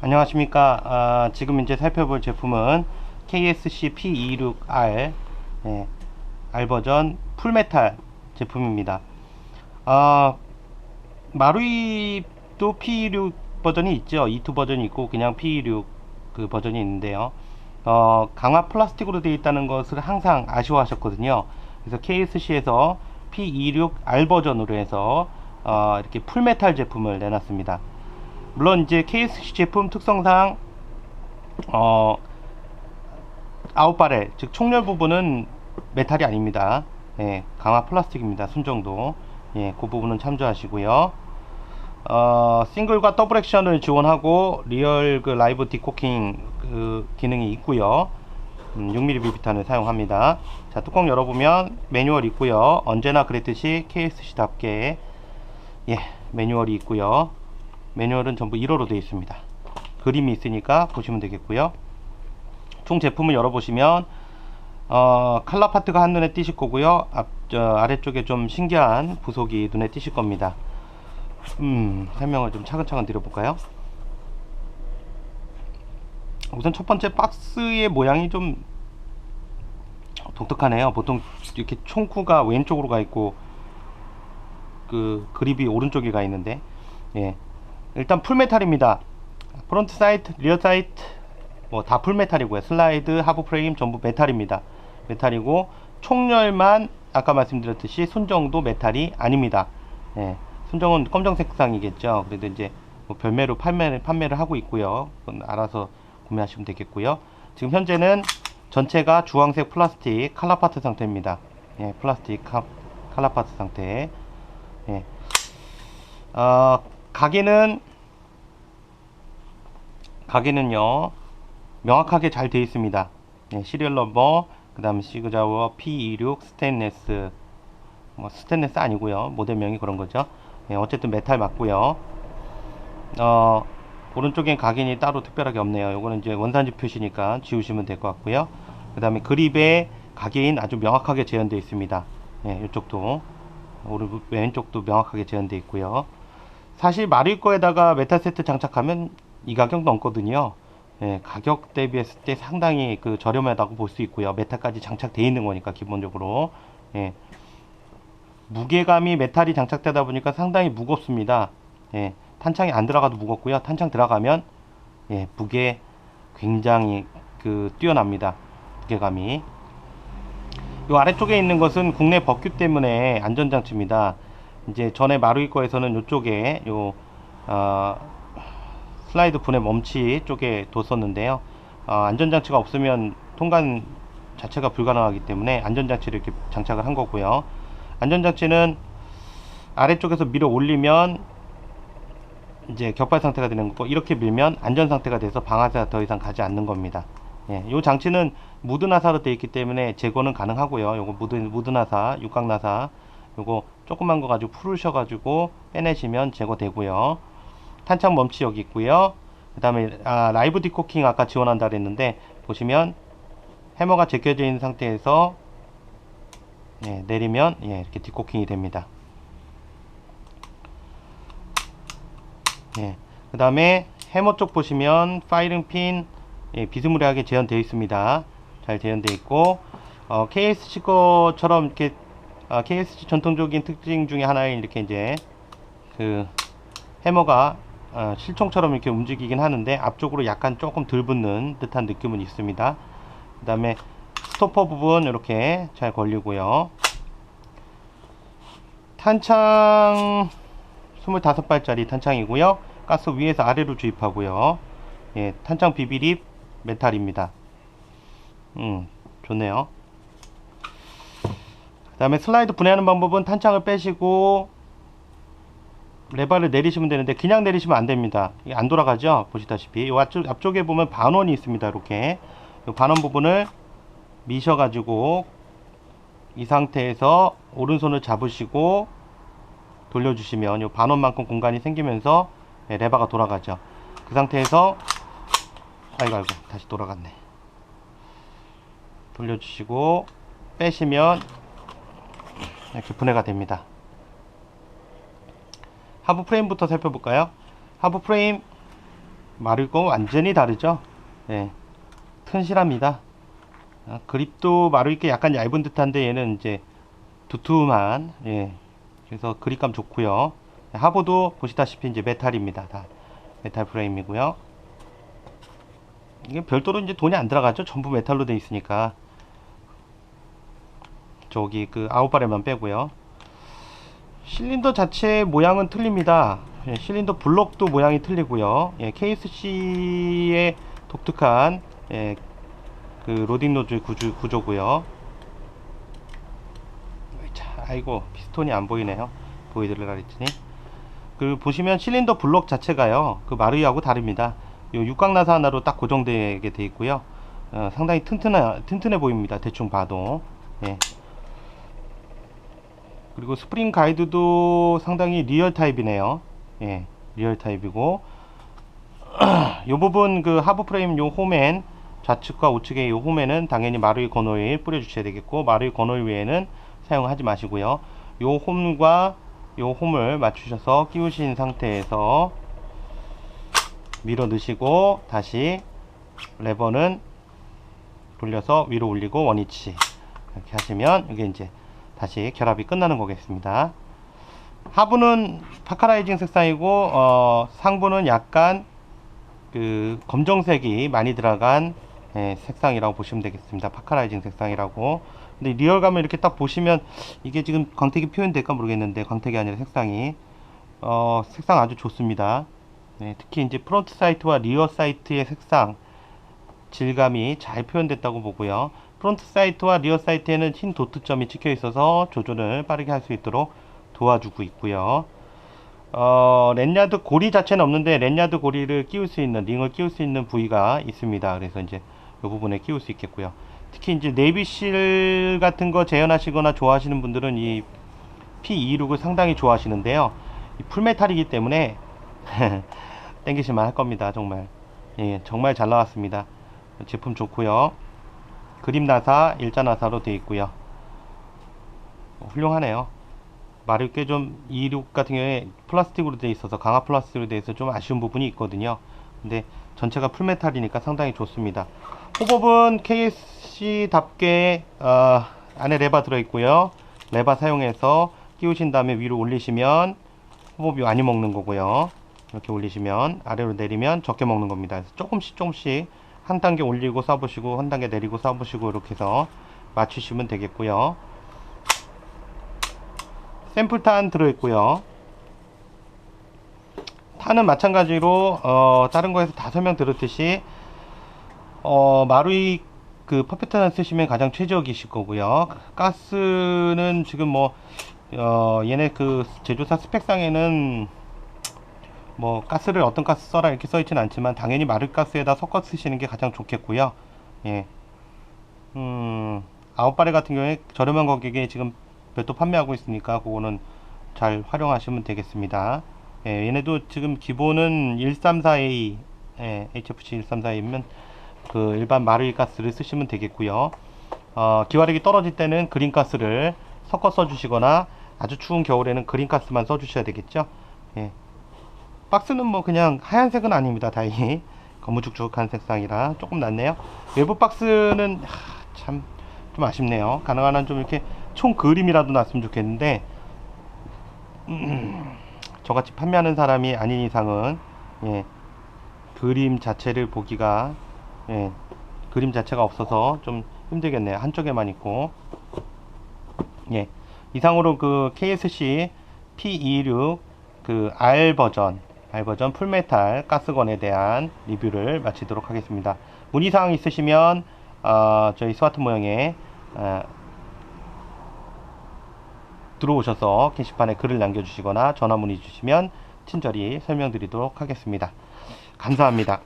안녕하십니까. 아, 지금 이제 살펴볼 제품은 KSC P26R 예, R 버전 풀메탈 제품입니다. 아, 마루이도 P26 버전이 있죠. E2 버전이 있고 그냥 P26 그 버전이 있는데요. 어, 강화 플라스틱으로 되어 있다는 것을 항상 아쉬워하셨거든요. 그래서 KSC에서 P26R 버전으로 해서 어, 이렇게 풀메탈 제품을 내놨습니다. 물론 이제 KSC 제품 특성상 어 아웃바렐 즉 총열 부분은 메탈이 아닙니다. 예, 강화 플라스틱입니다. 순정도 예, 그 부분은 참조하시고요. 어, 싱글과 더블 액션을 지원하고 리얼 그 라이브 디코킹 그 기능이 있고요. 음, 6mm 비비탄을 사용합니다. 자, 뚜껑 열어보면 매뉴얼 있고요. 언제나 그랬듯이 KSC답게 예, 매뉴얼이 있고요. 매뉴얼은 전부 1호로 되어 있습니다. 그림이 있으니까 보시면 되겠고요. 총 제품을 열어보시면 어, 칼라 파트가 한눈에 띄실 거고요. 앞, 저, 아래쪽에 좀 신기한 부속이 눈에 띄실 겁니다. 음, 설명을 좀 차근차근 드려볼까요? 우선 첫 번째 박스의 모양이 좀 독특하네요. 보통 이렇게 총쿠가 왼쪽으로 가 있고 그 그립이 오른쪽에 가 있는데 예. 일단 풀메탈입니다. 프론트 사이트, 리어 사이트 뭐 다 풀메탈이고요. 슬라이드, 하부 프레임 전부 메탈입니다. 메탈이고 총열만 아까 말씀드렸듯이 순정도 메탈이 아닙니다. 예. 순정은 검정색 상이겠죠. 그래도 이제 뭐 별매로 판매, 판매를 하고 있고요. 그건 알아서 구매하시면 되겠고요. 지금 현재는 전체가 주황색 플라스틱 칼라파트 상태입니다. 예, 플라스틱 카, 칼라파트 상태. 예. 어, 가게는 가게는요 명확하게 잘 되어 있습니다. 예, 시리얼 넘버, 그 다음에 시그자워 P26 스테인레스, 뭐 스테인레스 아니고요 모델명이 그런 거죠. 예, 어쨌든 메탈 맞고요. 어, 오른쪽엔 각인이 따로 특별하게 없네요. 요거는 이제 원산지 표시니까 지우시면 될 것 같고요. 그 다음에 그립에 각인 아주 명확하게 재현되어 있습니다. 예, 이쪽도 오른 왼쪽도 명확하게 재현되어 있고요. 사실 마릴 거에다가 메탈 세트 장착하면 이 가격 넘거든요. 예, 가격 대비했을 때 상당히 그 저렴하다고 볼 수 있고요. 메탈까지 장착되어 있는 거니까 기본적으로 예, 무게감이 메탈이 장착되다 보니까 상당히 무겁습니다. 예, 탄창이 안 들어가도 무겁고요. 탄창 들어가면 예, 무게 굉장히 그 뛰어납니다. 무게감이. 이 아래쪽에 있는 것은 국내 법규 때문에 안전장치입니다. 이제 전에 마루이 거에서는 이쪽에 요 어, 슬라이드 분해 멈치 쪽에 뒀었는데요. 어, 안전장치가 없으면 통관 자체가 불가능하기 때문에 안전장치를 이렇게 장착을 한 거고요. 안전장치는 아래쪽에서 밀어 올리면 이제 격발 상태가 되는 거고 이렇게 밀면 안전 상태가 돼서 방아쇠가 더 이상 가지 않는 겁니다. 예, 이 장치는 무드 나사로 되어 있기 때문에 제거는 가능하고요. 요거 무드 무드 나사, 육각 나사 요거 조그만 거 가지고 풀으셔 가지고 빼내시면 제거되고요. 탄창 멈치 여기 있고요. 그 다음에 아, 라이브 디코킹 아까 지원한다 그랬는데 보시면 해머가 제껴져 있는 상태에서 예, 내리면 예, 이렇게 디코킹이 됩니다. 예, 그 다음에 해머 쪽 보시면 파이링 핀 예, 비스무리하게 재현되어 있습니다. 잘 재현되어 있고 어, KSC 거처럼 이렇게 어, KSC 전통적인 특징 중에 하나인 이렇게 이제 그 해머가 어, 실총처럼 이렇게 움직이긴 하는데 앞쪽으로 약간 조금 덜 붙는 듯한 느낌은 있습니다. 그 다음에 스토퍼 부분 이렇게 잘 걸리고요. 탄창 25발짜리 탄창이고요. 가스 위에서 아래로 주입하고요. 예, 탄창 비비립 메탈입니다. 음, 좋네요. 그 다음에 슬라이드 분해하는 방법은 탄창을 빼시고 레바를 내리시면 되는데 그냥 내리시면 안 됩니다. 이게 안 돌아가죠? 보시다시피 이 앞쪽, 앞쪽에 보면 반원이 있습니다. 이렇게 이 반원 부분을 미셔가지고 이 상태에서 오른손을 잡으시고 돌려주시면 이 반원만큼 공간이 생기면서 네, 레바가 돌아가죠. 그 상태에서 아이고 아이고 다시 돌아갔네. 돌려주시고 빼시면 이렇게 분해가 됩니다. 하부 프레임부터 살펴볼까요? 하부 프레임 거 완전히 다르죠. 예, 튼실합니다. 아, 그립도 마를 게 약간 얇은 듯한데 얘는 이제 두툼한 예, 그래서 그립감 좋고요. 하부도 보시다시피 이제 메탈입니다. 다 메탈 프레임이고요. 이게 별도로 이제 돈이 안 들어가죠. 전부 메탈로 돼 있으니까. 저기 그 아웃바레만 빼고요. 실린더 자체 모양은 틀립니다. 예, 실린더 블록도 모양이 틀리고요. 예, KSC의 독특한 예, 그 로딩 노즐 구조, 구조고요. 자, 아이고 피스톤이 안 보이네요. 보여드리려 했더니 그 보시면 실린더 블록 자체가요. 그 마루이하고 다릅니다. 요 육각 나사 하나로 딱 고정되게 돼 있고요. 어, 상당히 튼튼해 튼튼해 보입니다. 대충 봐도. 예. 그리고 스프링 가이드도 상당히 리얼 타입이네요. 예, 리얼 타입이고 이 부분 그 하부 프레임 요 홈엔 좌측과 우측의 요 홈에는 당연히 마루이 건오일 뿌려 주셔야 되겠고 마루이 건오일 외에는 사용하지 마시고요. 요 홈과 요 홈을 맞추셔서 끼우신 상태에서 밀어 넣으시고 다시 레버는 돌려서 위로 올리고 원위치 이렇게 하시면 이게 이제 다시 결합이 끝나는 거겠습니다. 하부는 파카라이징 색상이고 어, 상부는 약간 그 검정색이 많이 들어간 예, 색상이라고 보시면 되겠습니다. 파카라이징 색상이라고. 근데 리얼감을 이렇게 딱 보시면 이게 지금 광택이 표현될까 모르겠는데 광택이 아니라 색상이 어, 색상 아주 좋습니다. 네, 특히 이제 프론트 사이트와 리어 사이트의 색상 질감이 잘 표현됐다고 보고요. 프론트 사이트와 리어 사이트에는 흰 도트점이 찍혀 있어서 조절을 빠르게 할 수 있도록 도와주고 있고요. 어, 랜야드 고리 자체는 없는데 랜야드 고리를 끼울 수 있는 링을 끼울 수 있는 부위가 있습니다. 그래서 이제 이 부분에 끼울 수 있겠고요. 특히 이제 네이비실 같은 거 재현하시거나 좋아하시는 분들은 이 P26을 상당히 좋아하시는데요. 이 풀메탈이기 때문에 땡기실만 할 겁니다. 정말 예, 정말 잘 나왔습니다. 제품 좋고요. 그림 나사, 일자 나사로 되어 있고요. 어, 훌륭하네요. 마를 게좀 26 같은 경우에 플라스틱으로 되어 있어서 강화 플라스틱으로 되어 있어서 좀 아쉬운 부분이 있거든요. 근데 전체가 풀메탈이니까 상당히 좋습니다. 호법은 KSC답게 어, 안에 레바 들어 있고요. 레바 사용해서 끼우신 다음에 위로 올리시면 호법이 많이 먹는 거고요. 이렇게 올리시면 아래로 내리면 적게 먹는 겁니다. 그래서 조금씩 조금씩 한 단계 올리고 쏴보시고 한 단계 내리고 쏴보시고 이렇게 해서 맞추시면 되겠고요. 샘플탄 들어있고요. 탄은 마찬가지로 어, 다른 거에서 다 설명드렸듯이 어, 마루이 그 퍼펙트탄 쓰시면 가장 최적이실 거고요. 가스는 지금 뭐 어, 얘네 그 제조사 스펙상에는 뭐 가스를 어떤 가스 써라 이렇게 써 있지는 않지만 당연히 마를 가스에다 섞어 쓰시는 게 가장 좋겠고요. 예. 음, 아웃바레 같은 경우에 저렴한 가격에 지금 별도 판매하고 있으니까 그거는 잘 활용하시면 되겠습니다. 예, 얘네도 지금 기본은 134A, 예, HFC 134A면 그 일반 마르이 가스를 쓰시면 되겠고요. 어, 기화력이 떨어질 때는 그린 가스를 섞어 써 주시거나 아주 추운 겨울에는 그린 가스만 써 주셔야 되겠죠. 예. 박스는 뭐 그냥 하얀색은 아닙니다. 다행히 거무죽죽한 색상이라 조금 낫네요. 외부 박스는 참 좀 아쉽네요. 가능한 한 좀 이렇게 총 그림이라도 났으면 좋겠는데 음, 저같이 판매하는 사람이 아닌 이상은 예, 그림 자체를 보기가 예, 그림 자체가 없어서 좀 힘들겠네요. 한쪽에만 있고 예, 이상으로 그 KSC P26 그 R 버전 R 버전 풀메탈 가스건에 대한 리뷰를 마치도록 하겠습니다. 문의사항 있으시면 어, 저희 스마트 모형에 어, 들어오셔서 게시판에 글을 남겨주시거나 전화 문의 주시면 친절히 설명드리도록 하겠습니다. 감사합니다.